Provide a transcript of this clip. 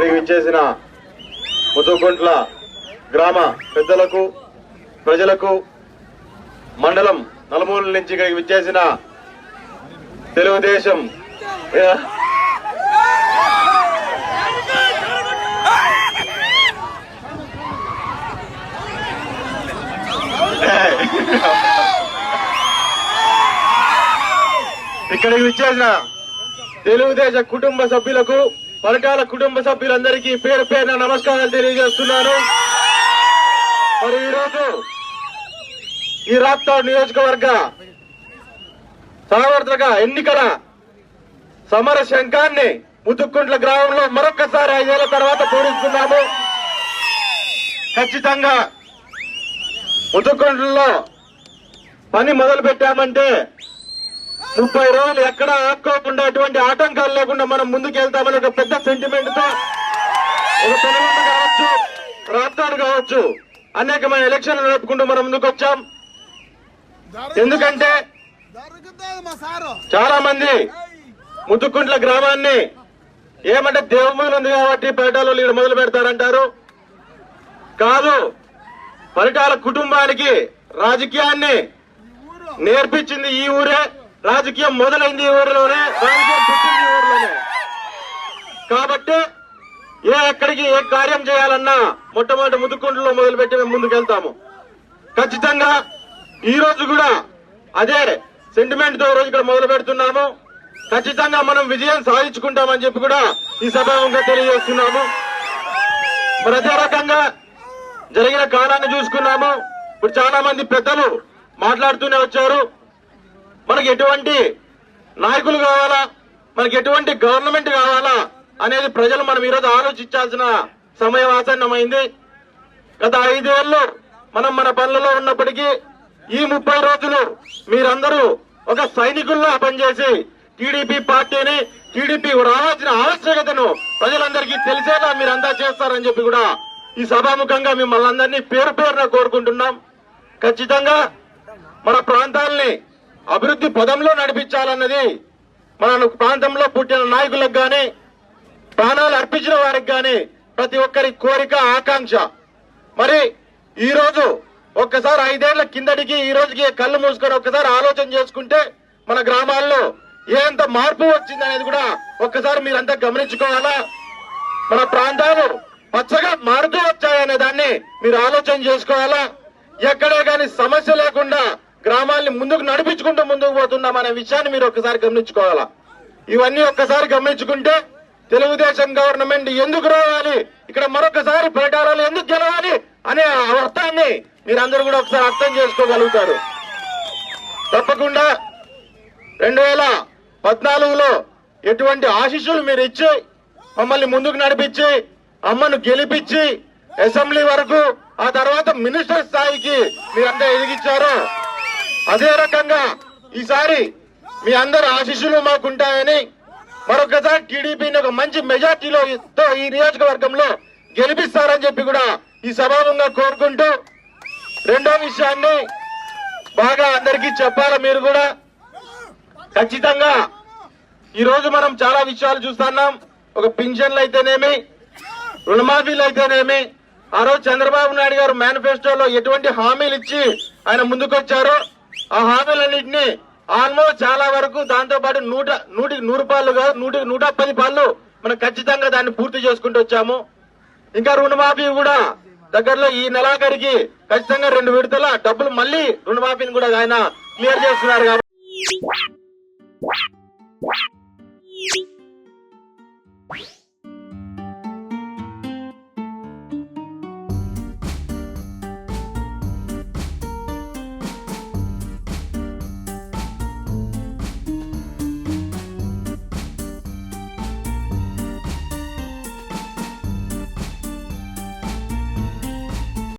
ఇక్కడికి విచ్చేసిన ముతుకుంట్ల గ్రామ పెద్దలకు ప్రజలకు మండలం నలుమూల నుంచి ఇక్కడికి విచ్చేసిన తెలుగుదేశం ఇక్కడికి విచ్చేసిన తెలుగుదేశ కుటుంబ సభ్యులకు పరకాల కుటుంబ సభ్యులందరికీ పేరు పేరున నమస్కారాలు తెలియజేస్తున్నాను. మరి ఈరోజు ఈ రాప్తాడు నియోజకవర్గ సామర్థ్యక ఎన్నికల సమర శంఖాన్ని ముతుక్కుంట్ల గ్రామంలో మరొకసారి ఐదేళ్ళ తర్వాత పూరిస్తున్నాము ఖచ్చితంగా ముతుక్కుంట్లలో పని మొదలు పెట్టామంటే ముప్పై రోజులు ఎక్కడ ఆపుకోకుండా ఎటువంటి ఆటంకాలు లేకుండా మనం ముందుకు వెళ్తామని ఒక పెద్ద సెంటిమెంట్తో ఒక పెనుగొండ కావచ్చు రాప్తాడు కావచ్చు అనేకమైన ఎలక్షన్లు నడుపుకుంటూ మనం ముందుకు వచ్చాం ఎందుకంటే చాలా మంది ముతుక్కుంట్ల గ్రామాన్ని ఏమంటే దేవమూలు ఉంది కాబట్టి పరిటాలు వీళ్ళు మొదలు పెడతారంటారు. కాదు పరిటాల కుటుంబానికి రాజకీయాన్ని నేర్పించింది ఈ ఊరే. రాజకీయం మొదలైంది ఊరిలోనే. రాజకీయం పుట్టింది ఊరిలోనే. కాబట్టి ఏ ఎక్కడికి ఏ కార్యం చేయాలన్నా మొట్టమొదటి ముదుకుంటలో మొదలుపెట్టి మేము ముందుకెళ్తాము. ఖచ్చితంగా ఈ రోజు కూడా అదే సెంటిమెంట్తో రోజు ఇక్కడ మొదలు పెడుతున్నాము. ఖచ్చితంగా మనం విజయం సాధించుకుంటామని చెప్పి కూడా ఈ సభాముఖంగా తెలియజేస్తున్నాము. మరి అదే రకంగా జరిగిన కాలాన్ని చూసుకున్నాము. ఇప్పుడు చాలా మంది పెద్దలు మాట్లాడుతూనే వచ్చారు. మనకి ఎటువంటి నాయకులు కావాలా? మనకి ఎటువంటి గవర్నమెంట్ కావాలా? అనేది ప్రజలు మనం ఈరోజు ఆలోచించాల్సిన సమయం ఆసన్నమైంది. గత ఐదేళ్ళు మనం మన పనులలో ఉన్నప్పటికీ ఈ ముప్పై రోజులు మీరందరూ ఒక సైనికుల్లా పనిచేసి టీడీపీ పార్టీని టీడీపీ రావాల్సిన ఆవశ్యకతను ప్రజలందరికీ తెలిసేలా మీరంతా చేస్తారని చెప్పి కూడా ఈ సభాముఖంగా మిమ్మల్ని అందరినీ పేరు పేరున కోరుకుంటున్నాం. ఖచ్చితంగా మన ప్రాంతాల్ని అభివృద్ధి పదంలో నడిపించాలన్నది మన ప్రాంతంలో పుట్టిన నాయకులకు కానీ ప్రాణాలు అర్పించిన వారికి కానీ ప్రతి ఒక్కరి కోరిక ఆకాంక్ష. మరి ఈరోజు ఒక్కసారి ఐదేళ్ళ కిందటికి ఈ రోజుకి కళ్ళు మూసుకొని ఒక్కసారి ఆలోచన చేసుకుంటే మన గ్రామాల్లో ఏంత మార్పు వచ్చింది అనేది కూడా ఒక్కసారి మీరంతా గమనించుకోవాలా? మన ప్రాంతాలు పచ్చగా మారుతూ వచ్చాయనే దాన్ని మీరు ఆలోచన చేసుకోవాలా? ఎక్కడే కానీ సమస్య లేకుండా గ్రామాల్ని ముందుకు నడిపించుకుంటూ ముందుకు పోతున్నాం అనే విషయాన్ని మీరు ఒక్కసారి గమనించుకోవాలా? ఇవన్నీ ఒక్కసారి గమనించుకుంటే తెలుగుదేశం గవర్నమెంట్ ఎందుకు రావాలి? ఇక్కడ మరొకసారి ప్రకారాలు ఎందుకు గెలవాలి అనే అర్థాన్ని మీరందరూ కూడా ఒకసారి అర్థం చేసుకోగలుగుతారు. తప్పకుండా రెండు వేల పద్నాలుగులో ఎటువంటి ఆశీస్సులు మీరు ఇచ్చి మమ్మల్ని ముందుకు నడిపించి అమ్మను గెలిపించి అసెంబ్లీ వరకు ఆ తర్వాత మినిస్టర్ స్థాయికి మీరంతా ఎదిగించారు. అదే రకంగా ఈసారి మీ అందరి ఆశీస్సులు మాకుంటాయని మరొకసారి టీడీపీని ఒక మంచి మెజార్టీలో ఈ నియోజకవర్గంలో గెలిపిస్తారని చెప్పి కూడా ఈ సభాముగా కోరుకుంటూ రెండో విషయాన్ని బాగా అందరికీ చెప్పాలి మీరు కూడా. ఖచ్చితంగా ఈరోజు మనం చాలా విషయాలు చూస్తున్నాం. ఒక పింఛన్లు అయితేనేమి రుణమాఫీలు అయితేనేమి ఆ రోజు చంద్రబాబు నాయుడు గారు మేనిఫెస్టోలో ఎటువంటి హామీలు ఇచ్చి ఆయన ముందుకొచ్చారో ఆ హామీలన్నింటినీ ఆల్మోస్ట్ చాలా వరకు దాంతో పాటు నూట నూటికి నూరు పాలు కాదు నూటికి నూట పది పాళ్ళు మనం ఖచ్చితంగా దాన్ని పూర్తి చేసుకుంటూ వచ్చాము. ఇంకా రుణమాఫీ కూడా దగ్గరలో ఈ నెలాఖరికి ఖచ్చితంగా రెండు విడతల డబ్బులు మళ్ళీ రుణమాఫీని కూడా ఆయన క్లియర్ చేస్తున్నారు కాబట్టి.